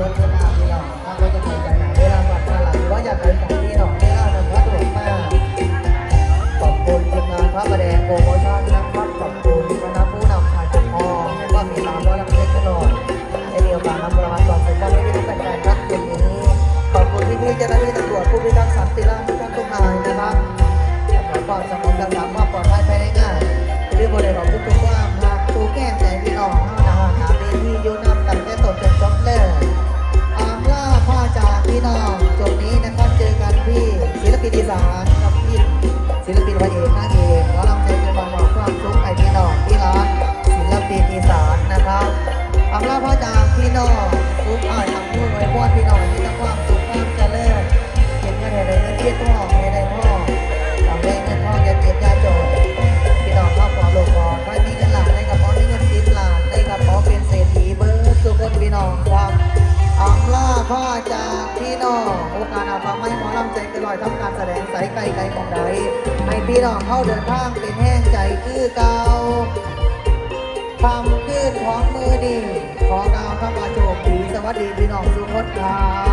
รถเวลาพี่น้องถ้าเราจะไปจากไหนเวลาบัดมาหลังหรือว่าอยากไปจากพี่น้องเวลานั้นก็สะดวกมากขอบคุณทีมงานพระประแดงโปรโมชั่นนะครับขอบคุณคณะผู้นำฝ่ายปกครองก็มีตามร้อยลำเล็กตลอดได้มีโอกาสนำรางวัลความสุขมอบให้พี่น้องแฟนๆครับคืนนี้ขอบคุณพี่เจ้าหน้าที่ตำรวจผู้พิทักษ์สันติราษฎร์ทุกท่านทุกนายนะครับขอความสงบรักษาควาปลอดภัยภายในงานเรื่องบริของทุกๆ Yeah, wow. กาสอาภัไม่หมอลำใจเกันลอยทำการแสดงใสไกลไกลของใดให้พี่น้องเข้าเดินทางเป็นแห้งใจคือเก่าคำขึ้นของมือดี ขอกล่าวคำว่าโชคดีสวัสดีพี่น้องสุขคนครับ